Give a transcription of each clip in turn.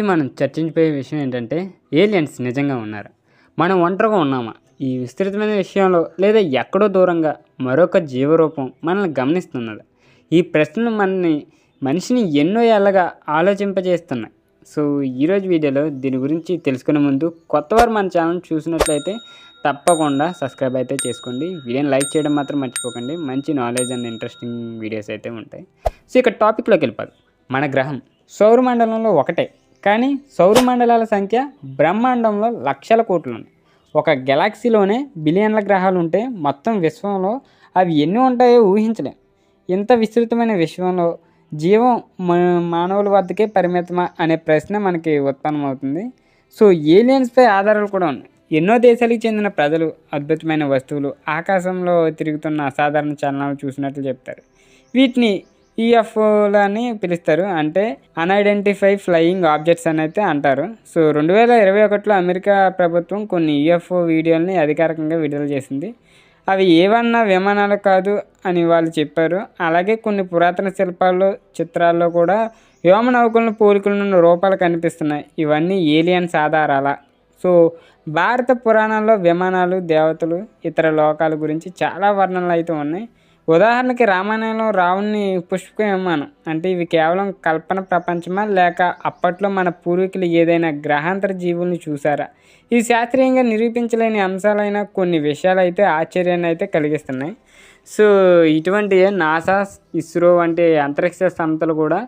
రాత్రి మనం చర్చించిపోయే విషయం ఏంటంటే ఏలియన్స్ నిజంగా ఉన్నారు. మనం ఒంటరిగా ఉన్నామా? ఈ విస్తృతమైన విషయంలో లేదా ఎక్కడో దూరంగా మరొక జీవరూపం మనల్ని గమనిస్తున్నది. ఈ ప్రశ్నలు మనని మనిషిని ఎన్నో ఏళ్ళగా ఆలోచింపజేస్తున్నాయి. సో ఈరోజు వీడియోలో దీని గురించి తెలుసుకునే ముందు కొత్తవారు మన ఛానల్ చూసినట్లయితే తప్పకుండా సబ్స్క్రైబ్ అయితే చేసుకోండి. వీడియోని లైక్ చేయడం మాత్రం మర్చిపోకండి. మంచి నాలెడ్జ్ అండ్ ఇంట్రెస్టింగ్ వీడియోస్ అయితే ఉంటాయి. సో ఇక టాపిక్లోకి వెళ్ళిపోదు. మన గ్రహం సౌరమండలంలో ఒకటే. కానీ సౌరమండలాల సంఖ్య బ్రహ్మాండంలో లక్షల కోట్లు ఉన్నాయి ఒక గెలాక్సీలోనే బిలియన్ల గ్రహాలు ఉంటే మొత్తం విశ్వంలో అవి ఎన్ని ఉంటాయో ఊహించలేం. ఇంత విస్తృతమైన విశ్వంలో జీవం మానవుల వద్దకే పరిమితమా అనే ప్రశ్న మనకి ఉత్పన్నమవుతుంది. సో ఏలియన్స్పై ఆధారాలు కూడా ఉన్నాయి. ఎన్నో దేశాలకు చెందిన ప్రజలు అద్భుతమైన వస్తువులు ఆకాశంలో తిరుగుతున్న అసాధారణ చలనాలు చూసినట్లు చెప్తారు. వీటిని ఈఎఫ్ఓలని పిలుస్తారు. అంటే అన్ఐడెంటిఫై ఫ్లయింగ్ ఆబ్జెక్ట్స్ అని అయితే అంటారు. సో రెండు వేల ఇరవై ఒకటిలో అమెరికా ప్రభుత్వం కొన్ని ఈఎఫ్ఓ వీడియోల్ని అధికారికంగా విడుదల చేసింది. అవి ఏవన్నా విమానాలు కాదు అని వాళ్ళు చెప్పారు. అలాగే కొన్ని పురాతన శిల్పాల్లో చిత్రాల్లో కూడా వ్యోమ నౌకలను పోలికలున్న రూపాలు కనిపిస్తున్నాయి. ఇవన్నీ ఏలియన్స్ ఆధారాల సో భారత పురాణాల్లో విమానాలు దేవతలు ఇతర లోకాల గురించి చాలా వర్ణనలు అయితే ఉన్నాయి. ఉదాహరణకి రామాయణంలో రావణ్ణి పుష్పక విమానం అంటే ఇవి కేవలం కల్పన ప్రపంచమా? లేక అప్పట్లో మన పూర్వీకులు ఏదైనా గ్రహాంతర జీవుల్ని చూసారా? ఇవి శాస్త్రీయంగా నిరూపించలేని అంశాలైన కొన్ని విషయాలు అయితే ఆశ్చర్యాన్ని అయితే కలిగిస్తున్నాయి. సో ఇటువంటి నాసా ఇస్రో వంటి అంతరిక్ష సంస్థలు కూడా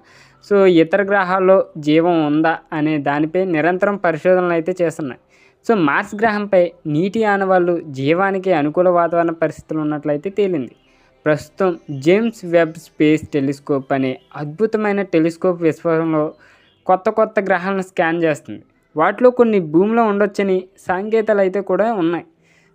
సో ఇతర గ్రహాల్లో జీవం ఉందా అనే దానిపై నిరంతరం పరిశోధనలు అయితే చేస్తున్నాయి. సో మార్స్ గ్రహంపై నీటి ఆనవాళ్ళు జీవానికి అనుకూల వాతావరణ పరిస్థితులు ఉన్నట్లయితే తేలింది. ప్రస్తుతం జేమ్స్ వెబ్ స్పేస్ టెలిస్కోప్ అనే అద్భుతమైన టెలిస్కోప్ విశ్వంలో కొత్త కొత్త గ్రహాలను స్కాన్ చేస్తుంది. వాటిలో కొన్ని భూమిలో ఉండొచ్చని సాంకేతాలు అయితే కూడా ఉన్నాయి.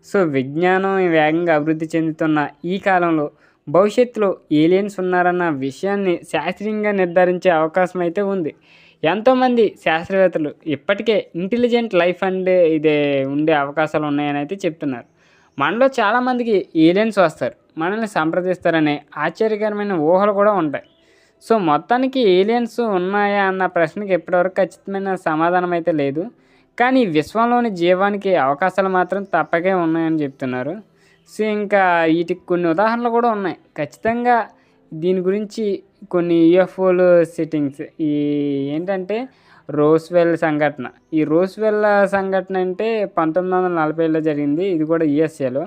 సో విజ్ఞానం వేగంగా అభివృద్ధి చెందుతున్న ఈ కాలంలో భవిష్యత్తులో ఏలియన్స్ ఉన్నారన్న విషయాన్ని శాస్త్రీయంగా నిర్ధారించే అవకాశం అయితే ఉంది. ఎంతోమంది శాస్త్రవేత్తలు ఇప్పటికే ఇంటెలిజెంట్ లైఫ్ అండ్ ఇదే ఉండే అవకాశాలు ఉన్నాయని అయితే చెప్తున్నారు. మనలో చాలామందికి ఏలియన్స్ వస్తారు. మనల్ని సంప్రదిస్తారనే ఆశ్చర్యకరమైన ఊహలు కూడా ఉంటాయి. సో మొత్తానికి ఏలియన్స్ ఉన్నాయా అన్న ప్రశ్నకి ఇప్పటివరకు ఖచ్చితమైన సమాధానం అయితే లేదు. కానీ విశ్వంలోని జీవానికి అవకాశాలు మాత్రం తప్పకే ఉన్నాయని చెప్తున్నారు. సో ఇంకా వీటికి కొన్ని ఉదాహరణలు కూడా ఉన్నాయి. ఖచ్చితంగా దీని గురించి కొన్ని యూఎఫ్ఓలు సెట్టింగ్స్. ఈ ఏంటంటే రోస్వెల్ సంఘటన. ఈ రోస్వెల్ సంఘటన అంటే పంతొమ్మిది వందల నలభైలో జరిగింది. ఇది కూడా యుఎస్ఏలో.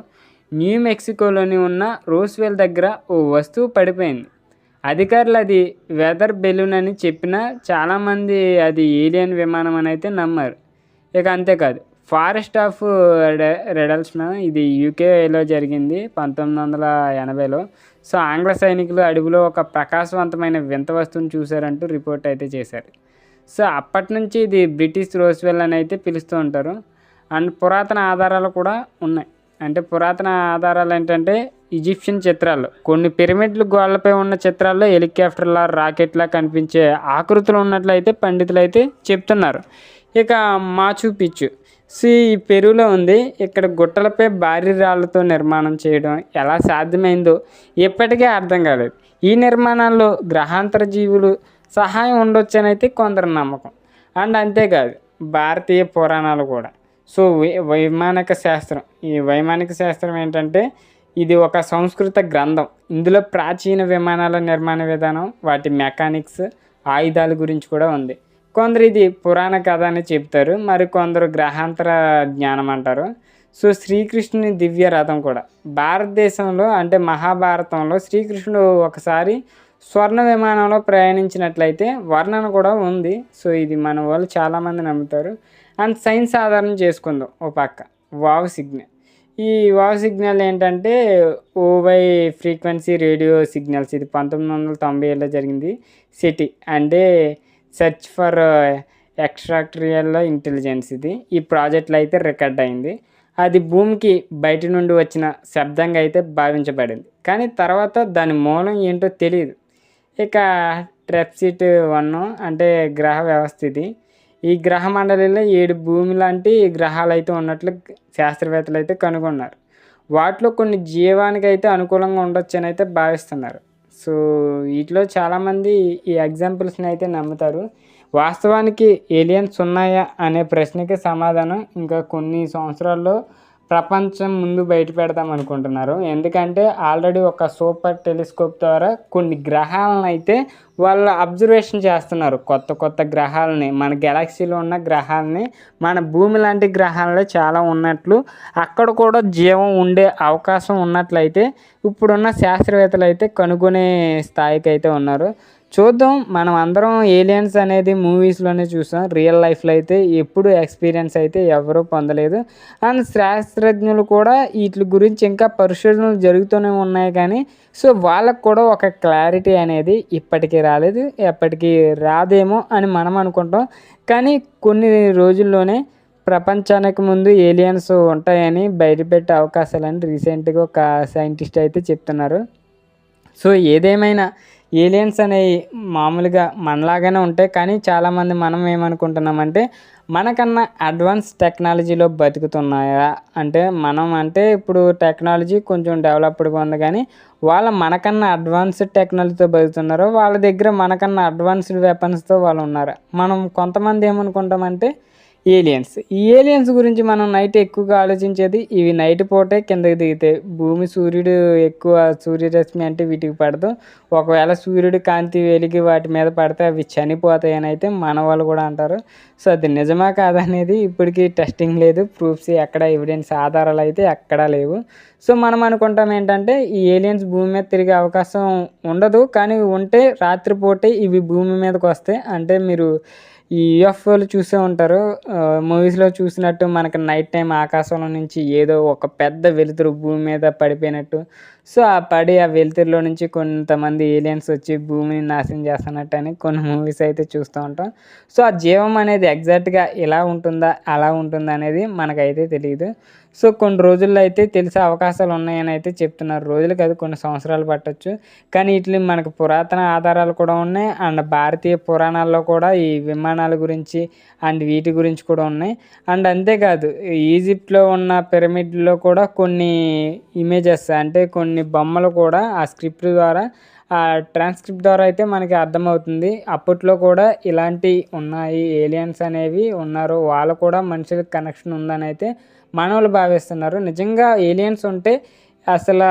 న్యూ మెక్సికోలోని ఉన్న రోస్వెల్ దగ్గర ఓ వస్తువు పడిపోయింది. అధికారులు అది వెదర్ బెలూన్ అని చెప్పినా చాలామంది అది ఏలియన్ విమానం అని అయితే నమ్మారు. ఇక అంతేకాదు ఫారెస్ట్ ఆఫ్ రెడల్స్న ఇది యూకేలో జరిగింది పంతొమ్మిది వందల ఎనభైలో. సో ఆంగ్ల సైనికులు అడవిలో ఒక ప్రకాశవంతమైన వింత వస్తువును చూశారంటూ రిపోర్ట్ అయితే చేశారు. సో అప్పటి నుంచి ఇది బ్రిటిష్ రోస్వెల్ అని అయితే పిలుస్తూ ఉంటారు. అండ్ పురాతన ఆధారాలు కూడా ఉన్నాయి. అంటే పురాతన ఆధారాలు ఏంటంటే ఈజిప్షియన్ చిత్రాలు. కొన్ని పిరమిడ్లు గోళ్ళపై ఉన్న చిత్రాల్లో హెలికాప్టర్లా రాకెట్లా కనిపించే ఆకృతులు ఉన్నట్లయితే పండితులు అయితే చెప్తున్నారు. ఇక మాచు పిచ్చు. సి ఈ పెరువులో ఉంది. ఇక్కడ గుట్టలపై భారీ రాళ్ళతో నిర్మాణం చేయడం ఎలా సాధ్యమైందో ఇప్పటికే అర్థం కాలేదు. ఈ నిర్మాణాల్లో గ్రహాంతర జీవులు సహాయం ఉండొచ్చని అయితే కొందరు నమ్మకం. అండ్ అంతేకాదు భారతీయ పురాణాలు కూడా. సో వైమానిక శాస్త్రం. ఈ వైమానిక శాస్త్రం ఏంటంటే ఇది ఒక సంస్కృత గ్రంథం. ఇందులో ప్రాచీన విమానాల నిర్మాణ విధానం వాటి మెకానిక్స్ ఆయుధాల గురించి కూడా ఉంది. కొందరు ఇది పురాణ కథ అని చెప్తారు మరి కొందరు గ్రహాంతర జ్ఞానం అంటారు. సో శ్రీకృష్ణుని దివ్య రథం కూడా. భారతదేశంలో అంటే మహాభారతంలో శ్రీకృష్ణుడు ఒకసారి స్వర్ణ విమానంలో ప్రయాణించినట్లయితే వర్ణన కూడా ఉంది. సో ఇది మన వాళ్ళు చాలామంది నమ్ముతారు. అండ్ సైన్స్ ఆధారం చేసుకుందాం ఓ పక్క. Wow signal. ఈ వావ్ సిగ్నల్ ఏంటంటే ఓవై ఫ్రీక్వెన్సీ రేడియో సిగ్నల్స్. ఇది పంతొమ్మిది వందల తొంభై ఏళ్ళలో జరిగింది సిటీ. అంటే సెర్చ్ ఫర్ ఎక్స్ట్రాక్టరియల్ ఇంటెలిజెన్స్ ఇది. ఈ ప్రాజెక్ట్లో అయితే రికార్డ్ అయింది. అది భూమికి బయట నుండి వచ్చిన శబ్దంగా అయితే భావించబడింది. కానీ తర్వాత దాని మూలం ఏంటో తెలియదు ఇక ట్రెప్సిట్ వన్ అంటే గ్రహ వ్యవస్థ ఇది. ఈ గ్రహ మండలిలో ఏడు భూమి లాంటి గ్రహాలు అయితే ఉన్నట్లు శాస్త్రవేత్తలు అయితే కనుగొన్నారు. వాటిలో కొన్ని జీవానికి అయితే అనుకూలంగా ఉండొచ్చు అని అయితే భావిస్తున్నారు. సో వీటిలో చాలామంది ఈ ఎగ్జాంపుల్స్ని అయితే నమ్ముతారు. వాస్తవానికి ఏలియన్స్ ఉన్నాయా అనే ప్రశ్నకి సమాధానం ఇంకా కొన్ని సంవత్సరాల్లో ప్రపంచం ముందు బయట పెడదాం అనుకుంటున్నారు. ఎందుకంటే ఆల్రెడీ ఒక సూపర్ టెలిస్కోప్ ద్వారా కొన్ని గ్రహాలను అయితే వాళ్ళు అబ్జర్వేషన్ చేస్తున్నారు. కొత్త కొత్త గ్రహాలని మన గెలాక్సీలో ఉన్న గ్రహాలని మన భూమి లాంటి గ్రహాలలో చాలా ఉన్నట్లు అక్కడ కూడా జీవం ఉండే అవకాశం ఉన్నట్లయితే ఇప్పుడున్న శాస్త్రవేత్తలు అయితే కనుగొనే స్థాయికి అయితే ఉన్నారు. చూద్దాం మనం అందరం ఏలియన్స్ అనేది మూవీస్లోనే చూసాం. రియల్ లైఫ్లో అయితే ఎప్పుడు ఎక్స్పీరియన్స్ అయితే ఎవరూ పొందలేదు. అండ్ శాస్త్రజ్ఞులు కూడా వీటి గురించి ఇంకా పరిశోధనలు జరుగుతూనే ఉన్నాయి కానీ సో వాళ్ళకు కూడా ఒక క్లారిటీ అనేది ఇప్పటికీ రాలేదు. ఎప్పటికీ రాదేమో అని మనం అనుకుంటాం. కానీ కొన్ని రోజుల్లోనే ప్రపంచానికి ముందు ఏలియన్స్ ఉంటాయని బయటపెట్టే అవకాశాలని రీసెంట్గా ఒక సైంటిస్ట్ అయితే చెప్తున్నారు. సో ఏదేమైనా ఏలియన్స్ అనేవి మామూలుగా మనలాగానే ఉంటాయి కానీ చాలామంది మనం ఏమనుకుంటున్నామంటే మనకన్నా అడ్వాన్స్ టెక్నాలజీలో బతుకుతున్నాయా? అంటే మనం అంటే ఇప్పుడు టెక్నాలజీ కొంచెం డెవలప్డ్గా ఉంది కానీ వాళ్ళ మనకన్నా అడ్వాన్స్డ్ టెక్నాలజీతో బతుకుతున్నారు వాళ్ళ దగ్గర మనకన్నా అడ్వాన్స్డ్ వెపన్స్తో వాళ్ళు ఉన్నారు? మనం కొంతమంది ఏమనుకుంటామంటే ఏలియన్స్ ఈ ఏలియన్స్ గురించి మనం నైట్ ఎక్కువగా ఆలోచించేది ఇవి నైట్ పూటే కిందకి దిగితే. భూమి సూర్యుడు ఎక్కువ సూర్యరశ్మి అంటే వీటికి పడదు. ఒకవేళ సూర్యుడు కాంతి వెలిగి వాటి మీద పడితే అవి చనిపోతాయని అయితే మన వాళ్ళు కూడా అంటారు. సో అది నిజమా కాదనేది ఇప్పటికీ టెస్టింగ్ లేదు. ప్రూఫ్స్ ఎక్కడ ఎవిడెన్స్ ఆధారాలు అయితే ఎక్కడా లేవు. సో మనం అనుకుంటాం ఏంటంటే ఈ ఏలియన్స్ భూమి మీద తిరిగే అవకాశం ఉండదు. కానీ ఉంటే రాత్రిపూటే ఇవి భూమి మీదకి వస్తాయి అంటే మీరు ఈ యూఎఫ్ఓలు చూసే ఉంటారు. మూవీస్లో చూసినట్టు మనకి నైట్ టైం ఆకాశంలో నుంచి ఏదో ఒక పెద్ద వెలుతురు భూమి మీద పడిపోయినట్టు సో ఆ పడి ఆ వెలుతురులో నుంచి కొంతమంది ఏలియన్స్ వచ్చి భూమిని నాశనం చేస్తున్నట్టు అని కొన్ని మూవీస్ అయితే చూస్తూ ఉంటాం. సో ఆ జీవం అనేది ఎగ్జాక్ట్గా ఎలా ఉంటుందా అలా ఉంటుందా అనేది మనకైతే తెలియదు సో కొన్ని రోజుల్లో అయితే తెలిసే అవకాశాలు ఉన్నాయని అయితే చెప్తున్నారు. రోజులు కాదు కొన్ని సంవత్సరాలు పట్టొచ్చు. కానీ వీటిని మనకు పురాతన ఆధారాలు కూడా ఉన్నాయి. అండ్ భారతీయ పురాణాల్లో కూడా ఈ విమానాల గురించి అండ్ వీటి గురించి కూడా ఉన్నాయి. అండ్ అంతేకాదు ఈజిప్ట్లో ఉన్న పిరమిడ్లో కూడా కొన్ని ఇమేజెస్ అంటే కొన్ని బొమ్మలు కూడా ఆ స్క్రిప్ట్ ద్వారా ఆ ట్రాన్స్క్రిప్ట్ ద్వారా అయితే మనకి అర్థమవుతుంది. అప్పట్లో కూడా ఇలాంటి ఉన్నాయి ఏలియన్స్ అనేవి ఉన్నారు. వాళ్ళు కూడా మనుషులకు కనెక్షన్ ఉందని అయితే మానవులు భావిస్తున్నారు. నిజంగా ఏలియన్స్ ఉంటే అసలు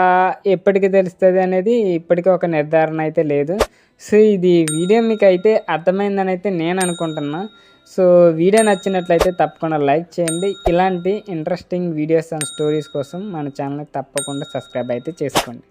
ఎప్పటికి తెలుస్తుంది అనేది ఇప్పటికీ ఒక నిర్ధారణ అయితే లేదు. సో ఇది వీడియో మీకు అయితే అర్థమైందని అయితే నేను అనుకుంటున్నాను సో వీడియో నచ్చినట్లయితే తప్పకుండా లైక్ చేయండి. ఇలాంటి ఇంట్రెస్టింగ్ వీడియోస్ అండ్ స్టోరీస్ కోసం మన ఛానల్ని తప్పకుండా సబ్స్క్రైబ్ అయితే చేసుకోండి.